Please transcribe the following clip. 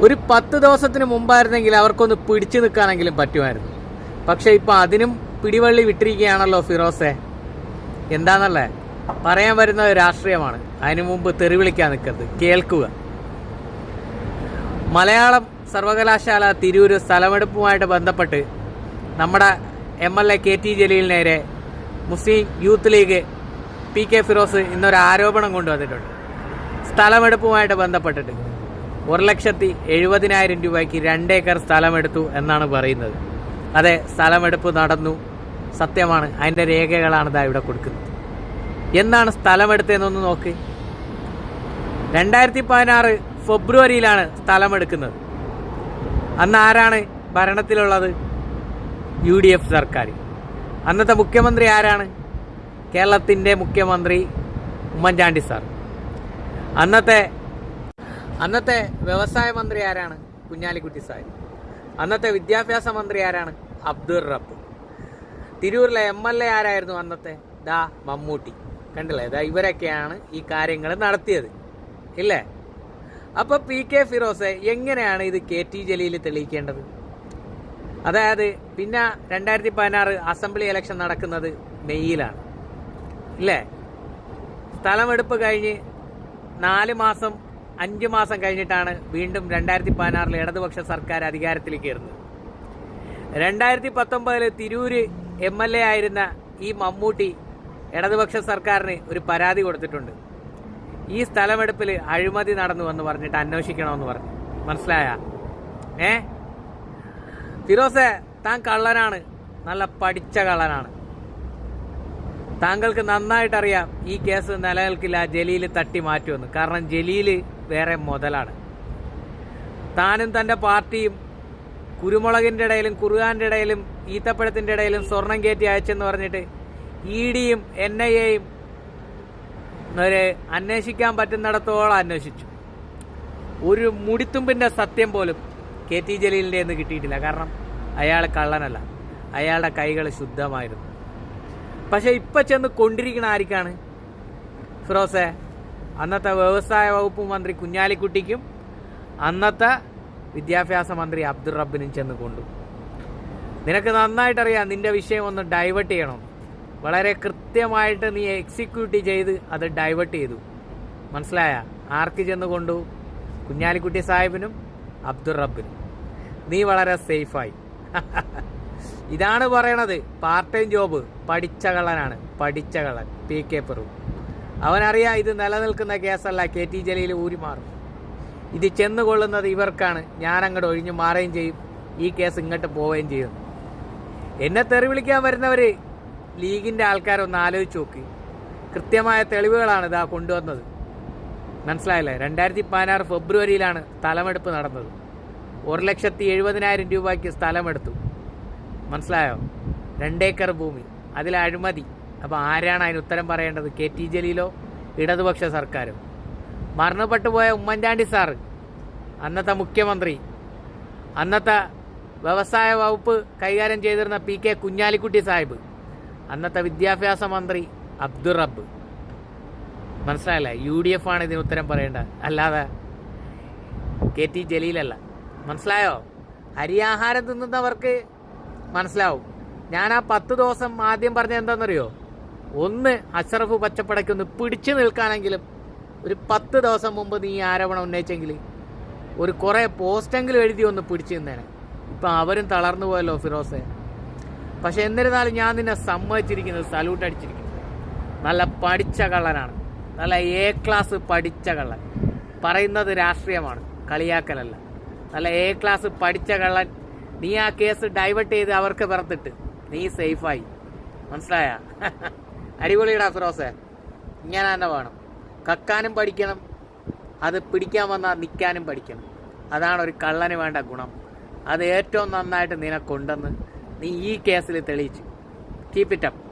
ഒരു പത്ത് ദിവസത്തിന് മുമ്പായിരുന്നെങ്കിൽ അവർക്കൊന്ന് പിടിച്ചു നിൽക്കാനെങ്കിലും പറ്റുമായിരുന്നു. പക്ഷെ ഇപ്പൊ അതിനും പിടിവള്ളി വിട്ടിരിക്കുകയാണല്ലോ ഫിറോസെ. എന്താന്നല്ലേ? പറയാൻ വരുന്നത് രാഷ്ട്രീയമാണ്. അതിനു മുമ്പ് തെറി വിളിക്കാൻ നിൽക്കരുത്. കേൾക്കുക. മലയാളം സർവകലാശാല തിരൂര് സ്ഥലമെടുപ്പുമായിട്ട് ബന്ധപ്പെട്ട് നമ്മുടെ M L A K T ജലീലിനെതിരെ Muslim youth league P K Firoz ഇന്നൊരു ആരോപണം കൊണ്ടുവന്നിട്ടുണ്ട്. സ്ഥലമെടുപ്പുമായിട്ട് ബന്ധപ്പെട്ടിട്ട്. ഒരു ലക്ഷത്തി എഴുപതിനായിരം രൂപയ്ക്ക് രണ്ടേക്കർ സ്ഥലമെടുത്തു എന്നാണ് പറയുന്നത്. അതെ സ്ഥലമെടുപ്പ് നടന്നു. സത്യമാണ് അതിന്റെ രേഖകളാണ് ഇതാ ഇവിടെ കൊടുക്കുന്നത്. എന്താണ് സ്ഥലമെടുത്തതെന്നൊന്ന് നോക്ക്. രണ്ടായിരത്തി പതിനാറ് ഫെബ്രുവരിയിലാണ് സ്ഥലമെടുക്കുന്നത്. അന്ന് ആരാണ് ഭരണത്തിലുള്ളത്? യു ഡി എഫ് സർക്കാർ. അന്നത്തെ മുഖ്യമന്ത്രി ആരാണ്? കേരളത്തിന്റെ മുഖ്യമന്ത്രി ഉമ്മൻചാണ്ടി സാർ. അന്നത്തെ അന്നത്തെ വ്യവസായ മന്ത്രി ആരാണ്? കുഞ്ഞാലിക്കുട്ടി സാഹിബ്. അന്നത്തെ വിദ്യാഭ്യാസ മന്ത്രി ആരാണ്? അബ്ദുർ റബ്ബ്. തിരൂരിലെ എം എൽ എ ആരായിരുന്നു അന്നത്തെ? ദാ മമ്മൂട്ടി. കണ്ടില്ലേ? ദാ ഇവരൊക്കെയാണ് ഈ കാര്യങ്ങൾ നടത്തിയത്. ഇല്ലേ? അപ്പോൾ പി കെ ഫിറോസ് എങ്ങനെയാണ് ഇത് കെ ടി ജലീൽ തെളിയിക്കേണ്ടത്? അതായത് പിന്നെ രണ്ടായിരത്തി പതിനാറ് അസംബ്ലി ഇലക്ഷൻ നടക്കുന്നത് മെയ്യിലാണ്. ഇല്ലേ? സ്ഥലമെടുപ്പ് കഴിഞ്ഞ് നാല് മാസം അഞ്ച് മാസം കഴിഞ്ഞിട്ടാണ് വീണ്ടും രണ്ടായിരത്തി പതിനാറിൽ ഇടതുപക്ഷ സർക്കാർ അധികാരത്തിലേക്ക് കയറുന്നത് രണ്ടായിരത്തി പത്തൊമ്പതിൽ തിരൂര് എം എൽ എ ആയിരുന്ന ഈ മമ്മൂട്ടി ഇടതുപക്ഷ സർക്കാരിന് ഒരു പരാതി കൊടുത്തിട്ടുണ്ട്. ഈ സ്ഥലമെടുപ്പിൽ അഴിമതി നടന്നു എന്ന് പറഞ്ഞിട്ട് അന്വേഷിക്കണമെന്ന് പറഞ്ഞു. മനസ്സിലായ? ഏ? ഫിറോസെ താൻ കള്ളനാണ്. നല്ല പഠിച്ച കള്ളനാണ്. താങ്കൾക്ക് നന്നായിട്ടറിയാം ഈ കേസ് നിലനിൽക്കില്ല ജലീൽ തട്ടി മാറ്റുമെന്ന്. കാരണം ജലീൽ വേറെ മുതലാണ്. താനും തന്റെ പാർട്ടിയും കുരുമുളകിന്റെ ഇടയിലും കുറുകാന്റെ ഇടയിലും ഈത്തപ്പഴത്തിന്റെ ഇടയിലും സ്വർണം കയറ്റി അയച്ചെന്ന് പറഞ്ഞിട്ട് ഇ ഡിയും എൻ ഐ എയും ഒരു അന്വേഷിക്കാൻ പറ്റുന്നിടത്തോളം അന്വേഷിച്ചു. ഒരു മുടിത്തുമ്പിന്റെ സത്യം പോലും കെ ടി ജലീലിന്റെ നിന്ന് കിട്ടിയിട്ടില്ല. കാരണം അയാൾ കള്ളനല്ല. അയാളുടെ കൈകൾ ശുദ്ധമായിരുന്നു. പക്ഷേ ഇപ്പം ചെന്ന് കൊണ്ടിരിക്കണ ആർക്കാണ്? ഫിറോസെ അന്നത്തെ വ്യവസായ വകുപ്പ് മന്ത്രി കുഞ്ഞാലിക്കുട്ടിക്കും അന്നത്തെ വിദ്യാഭ്യാസ മന്ത്രി അബ്ദുൾ റബ്ബിനും ചെന്ന് കൊണ്ടു. നിനക്ക് നന്നായിട്ടറിയാം നിന്റെ വിഷയം ഒന്ന് ഡൈവേർട്ട് ചെയ്യണം. വളരെ കൃത്യമായിട്ട് നീ എക്സിക്യൂട്ട് ചെയ്ത് അത് ഡൈവേർട്ട് ചെയ്തു. മനസ്സിലായ? ആർക്ക് ചെന്ന് കൊണ്ടു? കുഞ്ഞാലിക്കുട്ടി സാഹിബിനും അബ്ദുൾ റബ്ബിനും. നീ വളരെ സേഫായി. ഇതാണ് പറയണത്. Part time job. പഠിച്ച കള്ളനാണ് പഠിച്ച കള്ളൻ പി കെ പെറു. അവനറിയാം ഇത് നിലനിൽക്കുന്ന കേസല്ല. കെ ടി ജലീൽ ഊരി മാറും. ഇത് ചെന്നുകൊള്ളുന്നത് ഇവർക്കാണ്. ഞാനങ്ങോട്ട് ഒഴിഞ്ഞു മാറുകയും ചെയ്യും. ഈ കേസ് ഇങ്ങോട്ട് പോവുകയും ചെയ്യും. എന്നെ തെറി വിളിക്കാൻ വരുന്നവര് ലീഗിന്റെ ആൾക്കാരൊന്ന് ആലോചിച്ച് നോക്ക്. കൃത്യമായ തെളിവുകളാണ് ഇതാ കൊണ്ടുവന്നത്. മനസ്സിലായല്ലേ? രണ്ടായിരത്തി പതിനാറ് ഫെബ്രുവരിയിലാണ് സ്ഥലമെടുപ്പ് നടന്നത്. ഒരു ലക്ഷത്തി എഴുപതിനായിരം രൂപയ്ക്ക് സ്ഥലമെടുത്തു. മനസ്സിലായോ? രണ്ടേക്കർ ഭൂമി. അതിൽ അഴിമതി. അപ്പോൾ ആരാണ് അതിന് ഉത്തരം പറയേണ്ടത്? കെ ടി ജലീലോ ഇടതുപക്ഷ സർക്കാരോ? മരണപ്പെട്ടു പോയ ഉമ്മൻചാണ്ടി സാറ് അന്നത്തെ മുഖ്യമന്ത്രി അന്നത്തെ വ്യവസായ വകുപ്പ് കൈകാര്യം ചെയ്തിരുന്ന പി കെ കുഞ്ഞാലിക്കുട്ടി സാഹിബ് അന്നത്തെ വിദ്യാഭ്യാസ മന്ത്രി അബ്ദുൾ റബ്ബ് മനസ്സിലായില്ല? യു ഡി എഫ് ആണ് ഇതിന് ഉത്തരം പറയേണ്ടത്. അല്ലാതെ കെ ടി ജലീലല്ല. മനസ്സിലായോ? അരിയാഹാരം തിന്നുന്നവർക്ക് മനസ്സിലാവും. ഞാൻ ആ പത്ത് ദിവസം ആദ്യം പറഞ്ഞത് എന്താണെന്നറിയോ? ഒന്ന് അഷറഫ് പച്ചപ്പടയ്ക്കൊന്ന് പിടിച്ചു നിൽക്കാനെങ്കിലും ഒരു പത്ത് ദിവസം മുമ്പ് നീ ആരോപണം ഉന്നയിച്ചെങ്കിൽ ഒരു കുറേ പോസ്റ്റെങ്കിലും എഴുതി ഒന്ന് പിടിച്ചു നിന്നേനെ. ഇപ്പം അവരും തളർന്നു പോയല്ലോ ഫിറോസെ. പക്ഷെ എന്നിരുന്നാലും ഞാൻ നിന്നെ സമ്മതിച്ചിരിക്കുന്നത് സല്യൂട്ട് അടിച്ചിരിക്കുന്നു. നല്ല പഠിച്ച കള്ളനാണ്. നല്ല എ ക്ലാസ് പഠിച്ച കള്ളൻ. പറയുന്നത് രാഷ്ട്രീയമാണ്. കളിയാക്കലല്ല. നല്ല എ ക്ലാസ് പഠിച്ച കള്ളൻ. നീ ആ കേസ് ഡൈവേർട്ട് ചെയ്ത് അവർക്ക് പുറത്തിട്ട്. നീ സേഫായി മനസ്സിലായ? അടിപൊളിയിടാ അഫ്രോസേ ഇങ്ങനെ തന്നെ വേണം. കക്കാനും പഠിക്കണം. അത് പിടിക്കാൻ വന്നാൽ നിൽക്കാനും പഠിക്കണം. അതാണ് ഒരു കള്ളന് വേണ്ട ഗുണം. അത് ഏറ്റവും നന്നായിട്ട് നിനക്കുണ്ടെന്ന് നീ ഈ കേസിൽ തെളിയിച്ചു. Keep it up